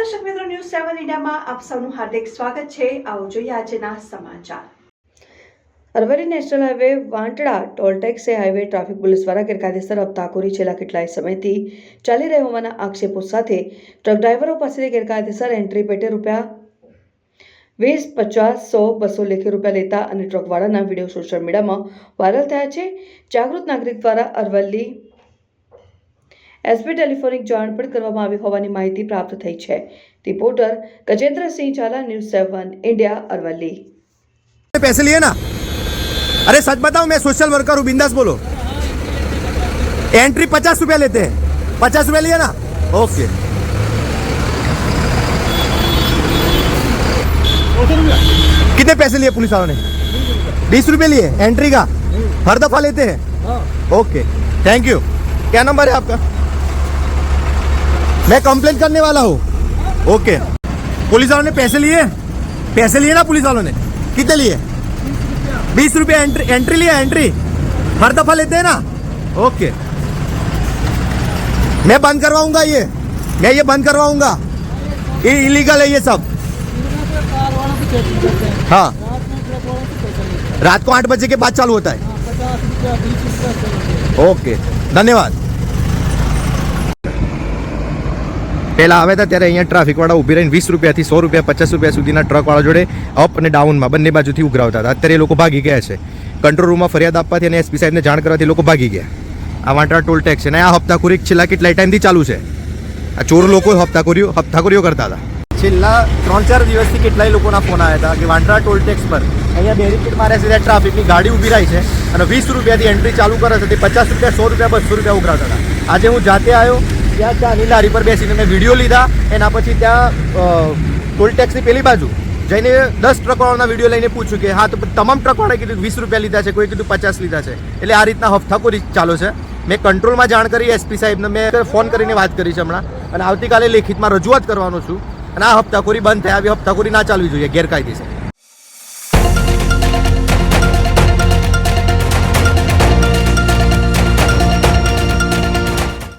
One ઇન્ડિયામાં આપ સૌનું હાર્દિક સ્વાગત છે. આવો જોઈએ આજના સમાચાર. અરવલ્લી નેશનલ હાઈવે વાંટડા ટોલટેક્સે હાઈવે ટ્રાફિક પોલીસ દ્વારા ગેરકાયદેસર હપ્તાખોરી છેલ્લા કેટલાય સમયથી ચાલી રહ્યો હોવાના આક્ષેપો સાથે ટ્રક ડ્રાઈવરો પાસેથી ગેરકાયદેસર એન્ટ્રી પેટે રૂપિયા વીસ, પચાસ, સો, બસો લેખે રૂપિયા લેતા અને ટ્રકવાળાના વીડિયો સોશિયલ મીડિયામાં વાયરલ થયા છે. જાગૃત નાગરિક દ્વારા અરવલ્લી એસપી ટેલિફોનિક જાણ પણ કરવામાં આવી હોવાની માહિતી પ્રાપ્ત થઈ છે reporter Gajendrasinh Jhala news seven India Aravalli पैसे लिए ना अरे सच बताओ मैं सोशल वर्कर हूँ बिंदास बोलो एंट्री पचास रुपया लेते हैं पचास रुपया लिए ना ओके कितने पैसे लिए पुलिस वालों ने बीस रुपए लिए एंट्री का हर दफा लेते हैं ओके थैंक यू क्या नंबर है आपका मैं कंप्लेन करने वाला हूँ। ओके पुलिस वालों ने पैसे लिए? पैसे लिए ना पुलिस वालों ने? कितने लिए? बीस रुपये एंट्री एंट्री लिया एंट्री हर दफ़ा लेते हैं ना? ओके मैं बंद करवाऊँगा ये। मैं ये बंद करवाऊँगा। ये इलीगल है ये सब। हाँ। रात को आठ बजे के बाद चालू होता है। ओके धन्यवाद। પહેલા આવ્યા હતા ત્યારે અહીંયા ટ્રાફિકવાળા ઊભી રહીને વીસ રૂપિયાથી સો રૂપિયા, પચાસ રૂપિયા સુધીના ટ્રકવાળા જોડે અપ અને ડાઉનમાં બંને બાજુથી ઉઘરાવતા હતા. અત્યારે એ લોકો ભાગી ગયા છે. કંટ્રોલ રૂમમાં ફરિયાદ આપવાથી અને એસપી સાહેબને જાણ કરવાથી લોકો ભાગી ગયા. આ વાંટરા ટોલ ટેક્સ છે. અને આ હપ્તાખોરી છેલ્લા કેટલાય ટાઈમથી ચાલુ છે. આ ચોર લોકો હપ્તાખોરીઓ હપ્તાખોરીઓ કરતા હતા. છેલ્લા ત્રણ ચાર દિવસથી કેટલાય લોકોના ફોન આવ્યા હતા કે વાંટરા ટોલ ટેક્સ પર. અહીંયા બેરિકેડ માર્યા છે, ત્યાં ટ્રાફિકની ગાડી ઊભી રહી છે અને વીસ રૂપિયાથી એન્ટ્રી ચાલુ કરે છે, તે પચાસ રૂપિયા, સો રૂપિયા, બસો રૂપિયા ઉઘરાવતા હતા. આજે હું જાતે આવ્યો ત્યાં ચાની લારી પર બેસીને મેં વીડિયો લીધા. એના પછી ત્યાં ટોલ ટેક્સની પેલી બાજુ જઈને દસ ટ્રકવાળાના વીડિયો લઈને પૂછ્યું કે, હા, તો તમામ ટ્રકવાળાએ કીધું વીસ રૂપિયા લીધા છે, કોઈ કીધું પચાસ લીધા છે. એટલે આ રીતના હફથાખોરી ચાલુ છે. મેં કંટ્રોલમાં જાણ કરી એસપી સાહેબને, મેં ફોન કરીને વાત કરી છે હમણાં. અને આવતીકાલે લેખિતમાં રજૂઆત કરવાનો છું. અને આ હપ્તાખોરી બંધ થાય, આવી હપ્તાખોરી ના ચાલવી જોઈએ, ગેરકાયદેસર.